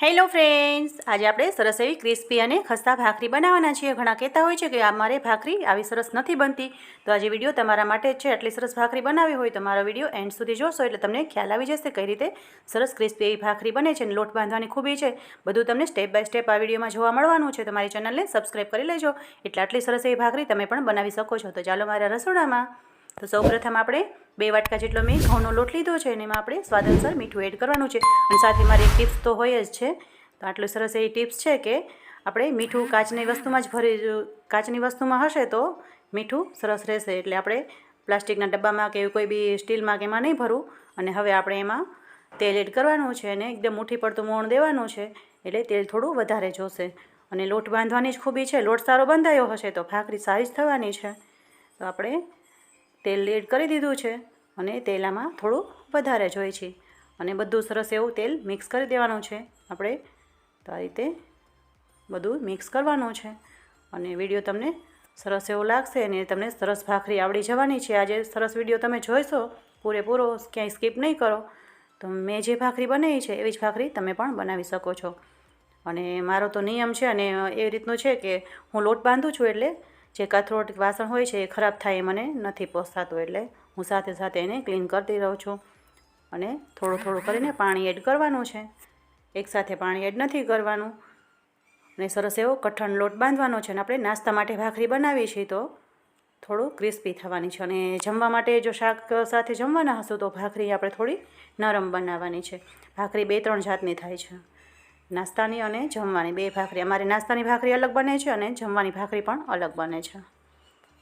Hello friends આજે આપણે સરસ એવી ક્રિસ્પી અને ખસ્તા ભાખરી બનાવવાના છીએ. ઘણા કહેતા હોય છે કે આ મારે ભાખરી આવી સરસ નથી બનતી. તો આજે વીડિયો તમારા માટે છે આટલી સરસ ભાખરી બનાવી હોય તો મારો વીડિયો એન્ડ સુધી જોશો એટલે તમને ખ્યાલ આવી જશે કઈ રીતે સરસ ક્રિસ્પી એવી ભાખરી બને છે અને લોટ બાંધવાની ખૂબી છે. બધું તમને સ્ટેપ બાય સ્ટેપ આ વિડીયોમાં જોવા મળવાનું છે. તો મારી ચેનલને સબસ્ક્રાઈબ કરી લેજો. એટલે આટલી સરસ એવી ભાખરી તમે પણ બનાવી શકો છો. તો ચાલો મારા રસોડામાં તો સૌપ્રથમ આપણે બે વાટકા જેટલો મેં ઘઉંનો લોટ લીધો છે અને એમાં આપણે સ્વાદ અનુસાર મીઠું એડ કરવાનું છે. અને સાથે મારી ટિપ્સ તો હોય જ છે. તો આટલું સરસ એવી ટિપ્સ છે કે આપણે મીઠું કાચની વસ્તુમાં જ ભરી કાચની વસ્તુમાં હશે તો મીઠું સરસ રહેશે. એટલે આપણે પ્લાસ્ટિકના ડબ્બામાં કે કોઈ બી સ્ટીલમાં કે એમાં નહીં ભરવું અને હવે આપણે એમાં તેલ એડ કરવાનું છે અને એકદમ મુઠ્ઠી પડતું મોણ દેવાનું છે. એટલે તેલ થોડું વધારે જોશે. અને લોટ બાંધવાની જ ખૂબી છે. લોટ સારો બંધાયો હશે તો ભાખરી સારી જ થવાની છે. તો આપણે તેલ એડ કરી દીધું છે અને તેલ આમાં થોડું વધારે જોઈએ છે. અને બધું સરસ એવું તેલ મિક્સ કરી દેવાનું છે. આપણે તો આ રીતે બધું મિક્સ કરવાનું છે. અને વીડિયો તમને સરસ એવો લાગશે અને તમને સરસ ભાખરી આવડી જવાની છે. આજે સરસ વીડિયો તમે જોઈશો, પૂરેપૂરો ક્યાંય સ્કીપ નહીં કરો. તો મેં જે ભાખરી બનાવી છે, એવી જ ભાખરી તમે પણ બનાવી શકો છો. અને મારો તો નિયમ છે અને એ રીતનો છે કે હું લોટ બાંધું છું એટલે જે કથરોટ વાસણ હોય છે એ ખરાબ થાય એ મને નથી પોસાતું એટલે હું સાથે સાથે એને ક્લીન કરતી રહું છું. અને થોડું થોડું કરીને પાણી એડ કરવાનું છે. એકસાથે પાણી એડ નથી કરવાનું. અને સરસ એવો કઠણ લોટ બાંધવાનો છે અને આપણે નાસ્તા માટે ભાખરી બનાવી છીએ તો થોડું ક્રિસ્પી થવાની છે. અને જમવા માટે જો શાક સાથે જમવાના હશું તો ભાખરી આપણે થોડી નરમ બનાવવાની છે. ભાખરી બે ત્રણ જાતની થાય છે. નાસ્તાની અને જમવાની બે ભાખરી. અમારે નાસ્તાની ભાખરી અલગ બને છે અને જમવાની ભાખરી પણ અલગ બને છે.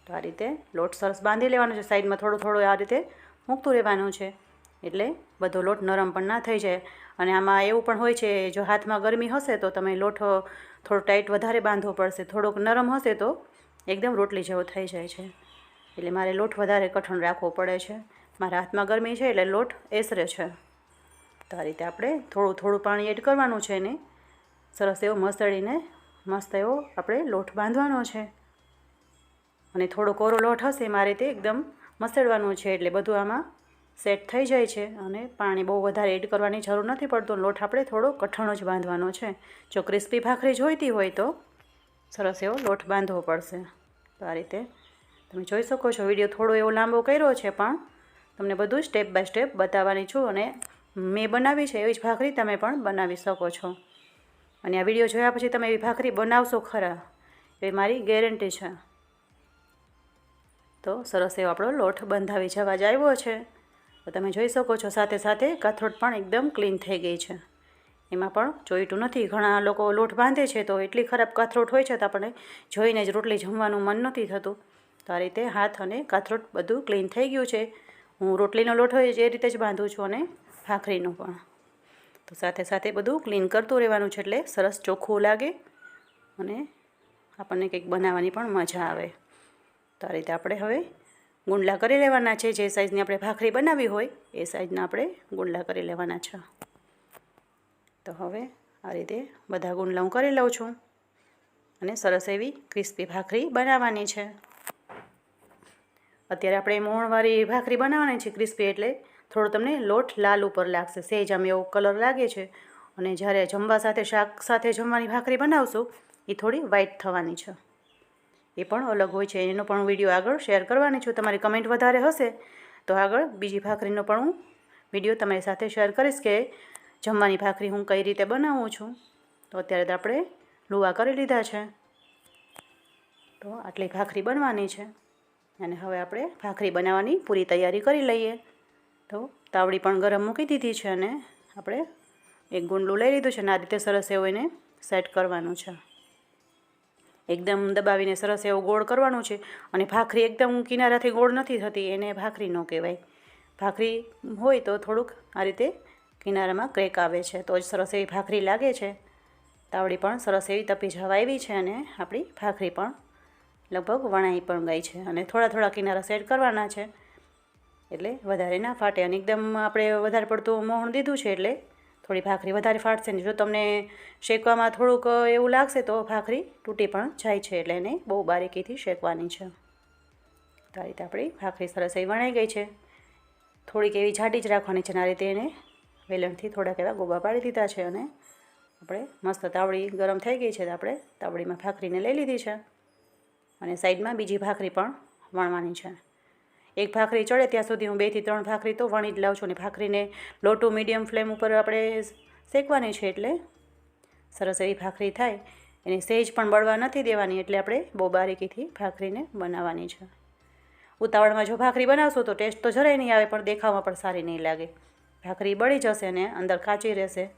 તો આ રીતે લોટ સરસ બાંધી લેવાનો છે. સાઈડમાં થોડું થોડું આ રીતે મૂકતું રહેવાનું છે. એટલે બધો લોટ નરમ પણ ના થઈ જાય. અને આમાં એવું પણ હોય છે, જો હાથમાં ગરમી હશે તો તમે લોટ થોડો ટાઈટ વધારે બાંધવો પડશે. થોડોક નરમ હશે તો એકદમ રોટલી જેવો થઈ જાય છે. એટલે મારે લોટ વધારે કઠણ રાખવો પડે છે. મારા હાથમાં ગરમી છે એટલે લોટ એસરે છે. તો આ રીતે આપણે થોડું થોડું પાણી એડ કરવાનું છે ને સરસ એવો મસળીને મસ્ત એવો આપણે લોટ બાંધવાનો છે. અને થોડો કોરો લોટ હશે મારે તે એકદમ મસળવાનું છે એટલે બધું આમાં સેટ થઈ જાય છે અને પાણી બહુ વધારે એડ કરવાની જરૂર નથી પડતો. લોટ આપણે થોડો કઠણો જ બાંધવાનો છે. જો ક્રિસ્પી ભાખરી જોઈતી હોય તો સરસ એવો લોટ બાંધવો પડશે. તો આ રીતે તમે જોઈ શકો છો. વીડિયો થોડો એવો લાંબો કર્યો છે પણ તમને બધું સ્ટેપ બાય સ્ટેપ બતાવવાની છું અને મેં બનાવી છે, એવી જ ભાખરી તમે પણ બનાવી શકો છો. અને આ વીડિયો જોયા પછી તમે એવી ભાખરી બનાવશો ખરા, એ મારી ગેરંટી છે. તો સરસ એવો આપણો લોટ બંધાવી જવા જ આવ્યો છે. તો તમે જોઈ શકો છો, સાથે સાથે કથરોટ પણ એકદમ ક્લીન થઈ ગઈ છે. એમાં પણ જોઈતું નથી, ઘણા લોકો લોટ બાંધે છે તો એટલી ખરાબ કથરોટ હોય છે તો આપણને જોઈને જ રોટલી જમવાનું મન નથી થતું. તો આ રીતે હાથ અને કથરોટ બધું ક્લીન થઈ ગયું છે. હું રોટલીનો લોટ હોય એ રીતે જ બાંધું છું અને ભાખરીનું પણ. તો સાથે સાથે બધું ક્લીન કરતું રહેવાનું છે એટલે સરસ ચોખ્ખું લાગે અને આપણને કંઈક બનાવવાની પણ મજા આવે. તો આ રીતે આપણે હવે ગુંડલા કરી લેવાના છે. જે સાઈઝની આપણે ભાખરી બનાવી હોય એ સાઈઝના આપણે ગુંડલા કરી લેવાના છે. તો હવે આ રીતે બધા ગુંડલા હું કરી લઉં છું અને સરસ એવી ક્રિસ્પી ભાખરી બનાવવાની છે. અત્યારે આપણે મોણવાળી ભાખરી બનાવવાની છે ક્રિસ્પી એટલે થોડો તમને લોટ લાલ ઉપર લાગશે. સહેજ આમ એવો કલર લાગે છે. અને જ્યારે જમવા સાથે શાક સાથે જમવાની ભાખરી બનાવશું, એ થોડી વ્હાઇટ થવાની છે. એ પણ અલગ હોય છે. એનો પણ વીડિયો આગળ શેર કરવાની છું. તમારી કમેન્ટ વધારે હશે, તો આગળ બીજી ભાખરીનો પણ હું વીડિયો તમારી સાથે શેર કરીશ કે જમવાની ભાખરી હું કઈ રીતે બનાવું છું. તો અત્યારે તો આપણે લુવા કરી લીધા છે. તો આટલી ભાખરી બનવાની છે. અને હવે આપણે ભાખરી બનાવવાની પૂરી તૈયારી કરી લઈએ. તો તાવડી પણ ગરમ મૂકી દીધી છે અને આપણે એક ગુંડલું લઈ લીધું છે અને આ રીતે સરસ એવું એને સેટ કરવાનું છે. એકદમ દબાવીને સરસ એવું ગોળ કરવાનું છે અને ભાખરી એકદમ કિનારાથી ગોળ નથી થતી, એને ભાખરી ન કહેવાય. ભાખરી હોય તો થોડુંક આ રીતે કિનારામાં ક્રેક આવે છે, તો જ સરસ એવી ભાખરી લાગે છે. તાવડી પણ સરસ એવી તપી જવા આવી છે અને આપણી ભાખરી પણ લગભગ વણાઈ પણ ગઈ છે અને થોડા થોડા કિનારા સેટ કરવાના છે. એટલે વધારે ના ફાટે અને એકદમ આપણે વધારે પડતું મોહણ દીધું છે એટલે થોડી ભાખરી વધારે ફાટશે ને જો તમને શેકવામાં થોડુંક એવું લાગશે તો ભાખરી તૂટી પણ જાય છે એટલે એને બહુ બારીકીથી શેકવાની છે. તો આ રીતે આપણી ભાખરી સરસ એવી વણાઈ ગઈ છે. થોડીક એવી જાડી જ રાખવાની છે આ રીતે એને વેલણથી થોડાક એવા ગોબા પાડી દીધા છે અને આપણે મસ્ત તાવડી ગરમ થઈ ગઈ છે તો આપણે તાવડીમાં ભાખરીને લઈ લીધી છે. અને સાઈડમાં બીજી ભાખરી પણ વણવાની છે. એક ભાખરી ચડે ત્યાં સુધી હું બેથી ત્રણ ભાખરી તો વણી જ લઉં છું. અને ભાખરીને લોટું મીડિયમ ફ્લેમ ઉપર આપણે શેકવાની છે એટલે સરસ એવી ભાખરી થાય. એને સહેજ પણ બળવા નથી દેવાની એટલે આપણે બહુ બારીકીથી ભાખરીને બનાવવાની છે. ઉતાવળમાં જો ભાખરી બનાવશો તો ટેસ્ટ તો જરાય નહીં આવે, પણ દેખાવમાં પણ સારી નહીં લાગે. ભાખરી બળી જશે અને અંદર કાચી રહેશે.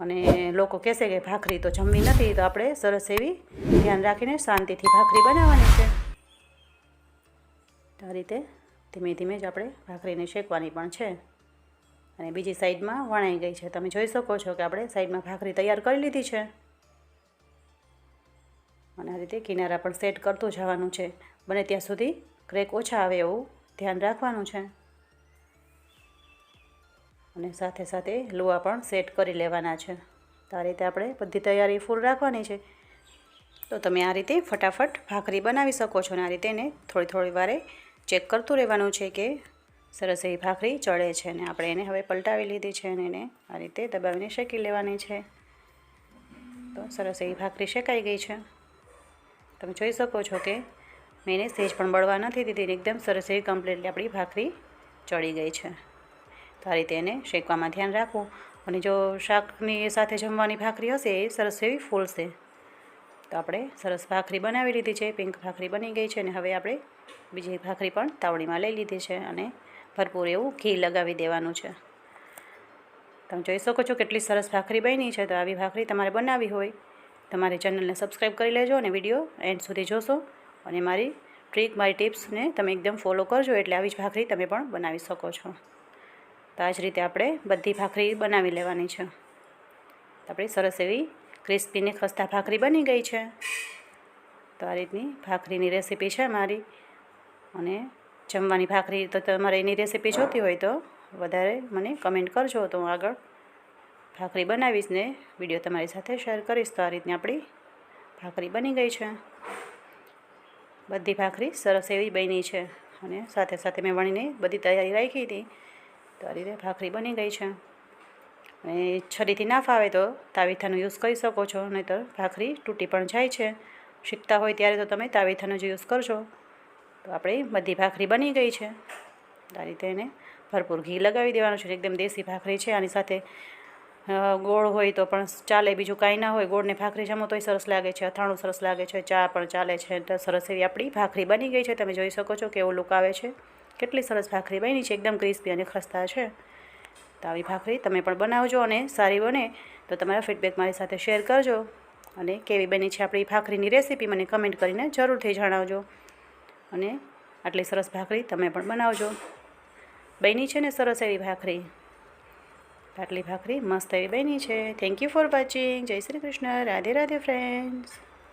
અને લોકો કહેશે કે ભાખરી તો જમવી નથી, તો આપણે સરસ એવી ધ્યાન રાખીને શાંતિથી ભાખરી બનાવવાની છે. આ રીતે ધીમે ધીમે જ આપણે ભાખરીને શેકવાની પણ છે. અને બીજી સાઈડમાં વણાઈ ગઈ છે. તમે જોઈ શકો છો કે આપણે સાઈડમાં ભાખરી તૈયાર કરી લીધી છે. અને આ રીતે કિનારા પણ સેટ કરતું જવાનું છે. બને ત્યાં સુધી ક્રેક ઓછા આવે એવું ધ્યાન રાખવાનું છે. અને સાથે સાથે લુવા પણ સેટ કરી લેવાના છે. તો આ રીતે આપણે બધી તૈયારી ફૂલ રાખવાની છે. તો તમે આ રીતે ફટાફટ ભાખરી બનાવી શકો છો અને આ રીતે એને થોડી થોડી વારે ચેક કરતું રહેવાનું છે કે સરસ એવી ભાખરી ચડે છે અને આપણે એને હવે પલટાવી લીધી છે અને એને આ રીતે દબાવીને શેકી લેવાની છે. તો સરસ એવી ભાખરી શેકાઈ ગઈ છે. તમે જોઈ શકો છો કે મેં એને સહેજ પણ બળવા નથી દીધી એકદમ સરસ એવી કમ્પ્લીટલી આપણી ભાખરી ચડી ગઈ છે. તો આ રીતે એને શેકવામાં ધ્યાન રાખવું. અને જો શાકની સાથે જમવાની ભાખરી હશે એ સરસ એવી ફૂલશે. તો આપણે સરસ ભાખરી બનાવી લીધી છે. પિંક ભાખરી બની ગઈ છે અને હવે આપણે બીજી ભાખરી પણ તાવડીમાં લઈ લીધી છે અને ભરપૂર એવું ઘી લગાવી દેવાનું છે. તમે જોઈ શકો છો કેટલી સરસ ભાખરી બની છે. તો આવી ભાખરી તમારે બનાવવી હોય તમારી ચેનલને સબસ્ક્રાઈબ કરી લેજો અને વીડિયો એન્ડ સુધી જોશો. અને મારી ટ્રીક, મારી ટિપ્સને તમે એકદમ ફોલો કરજો એટલે આવી જ ભાખરી તમે પણ બનાવી શકો છો. તો આ જ રીતે આપણે બધી ભાખરી બનાવી લેવાની છે. આપણે સરસ એવી ક્રિસ્પીને ખસ્તા ભાખરી બની ગઈ છે. તો આ રીતની ભાખરીની રેસીપી છે મારી. અને જમવાની ભાખરી તો તમારે એની રેસીપી જોતી હોય તો વધારે મને કમેન્ટ કરજો તો હું આગળ ભાખરી બનાવીશ ને વીડિયો તમારી સાથે શેર કરીશ. તો આ રીતની આપણી ભાખરી બની ગઈ છે. બધી ભાખરી સરસ એવી બની છે અને સાથે સાથે મેં વણીને બધી તૈયારી રાખી હતી. તો આ રીતે ભાખરી બની ગઈ છે. અને છરીથી ના ફાવે તો તાવીથાનો યુઝ કરી શકો છો, નહીંતર ભાખરી તૂટી પણ જાય છે. શીખતા હોય ત્યારે તો તમે તાવીથાનો જ યુઝ કરશો તો આપણી બધી ભાખરી બની ગઈ છે. આ રીતે એને ભરપૂર ઘી લગાવી દેવાનું છે. એકદમ દેશી ભાખરી છે. આની સાથે ગોળ હોય તો પણ ચાલે, બીજું કાંઈ ના હોય. ગોળને ભાખરી જમો તોય સરસ લાગે છે. અથાણું સરસ લાગે છે. ચા પણ ચાલે છે. તો સરસ એવી આપણી ભાખરી બની ગઈ છે. તમે જોઈ શકો છો કેવો લુક આવે છે. કેટલી સરસ ભાખરી બની છે. એકદમ ક્રિસ્પી અને ખસ્તા છે. તો આવી ભાખરી તમે પણ બનાવજો અને સારી બને તો તમારા ફીડબેક મારી સાથે શેર કરજો અને કેવી બની છે આપણી ભાખરીની રેસીપી મને કમેન્ટ કરીને જરૂરથી જણાવજો. અને આટલી સરસ ભાખરી તમે પણ બનાવજો. બની છે ને સરસ એવી ભાખરી. આટલી ભાખરી મસ્ત એવી બની છે. Thank you for watching Jai Shri Krishna. Radhe Radhe friends